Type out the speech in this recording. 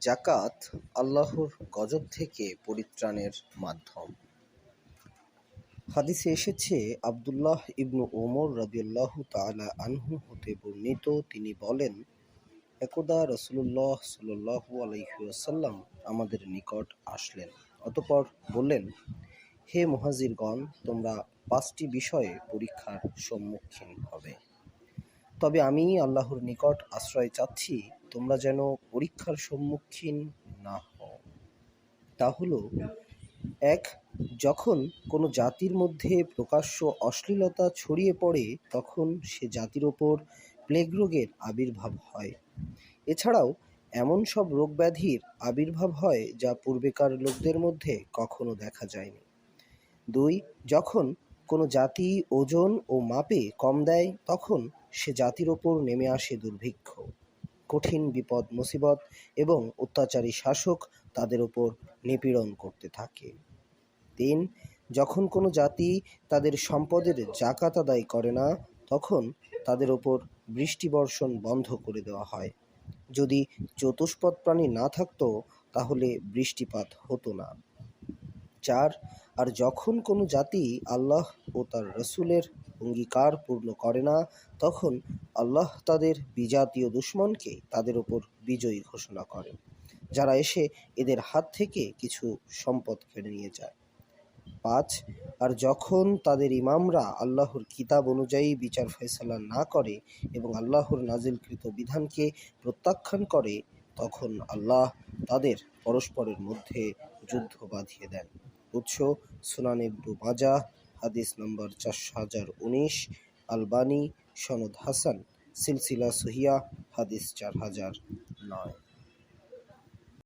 জাকাত আল্লাহর গজব থেকে পরিত্রাণের মাধ্যম। হাদিসে এসেছে, আবদুল্লাহ ইবনু ওমর রাদিয়াল্লাহ তাআলা আনহু হতে বর্ণিত, তিনি বলেন, একদা রসুল্লাহ সাল্লু আলহিউসাল্লাম আমাদের নিকট আসলেন। অতপর বললেন, হে মুহাজিরগণ, তোমরা পাঁচটি বিষয়ে পরীক্ষার সম্মুখীন হবে। তবে আমি আল্লাহর নিকট আশ্রয় চাচ্ছি তোমরা যেন পরীক্ষার সম্মুখীন না হও। তা হলো, এক, যখন কোনো জাতির মধ্যে প্রকাশ্য অশ্লীলতা ছড়িয়ে পড়ে, তখন সে জাতির ওপর প্লেগ রোগের আবির্ভাব হয়। এছাড়াও, এমন সব রোগ ব্যাধির আবির্ভাব হয় যা পূর্বেকার লোকদের মধ্যে কখনো দেখা যায়নি। দুই, যখন কোনো জাতি ওজন ও মাপে কম দেয়, তখন সে জাতির ওপর নেমে আসে দুর্ভিক্ষ। কঠিন বিপদ, মুসিবত এবং অত্যাচারী শাসক তাদের ওপর নিপীড়ন করতে থাকে। তিন, যখন কোনো জাতি তাদের সম্পদের জাকাত আদায় করে না, তখন তাদের ওপর বৃষ্টি বর্ষণ বন্ধ করে দেওয়া হয়। যদি চতুষ্পদ প্রাণী না থাকতো, তাহলে বৃষ্টিপাত হতো না। চার, আর যখন কোনো জাতি আল্লাহ ও তার রসুলের অঙ্গীকার পূর্ণ করে না, তখন আল্লাহ তাদের বিজাতীয় দুশ্মনকে তাদের ওপর বিজয়ী ঘোষণা করেন। যারা এসে এদের হাত থেকে কিছু সম্পদ কেড়ে নিয়ে যায়। পাঁচ, আর যখন তাদের ইমামরা আল্লাহর কিতাব অনুযায়ী বিচার ফয়সালা না করে এবং আল্লাহর নাজিলকৃত বিধানকে প্রত্যাখ্যান করে, তখন আল্লাহ তাদের পরস্পরের মধ্যে যুদ্ধ বাঁধিয়ে দেন। উৎস, সুনান ইবনু হাদিস নম্বর চারশো হাজার উনিশ, আলবানি সনদ হাসান সিলসিলা সহিয়া হাদিস চার হাজার নয়।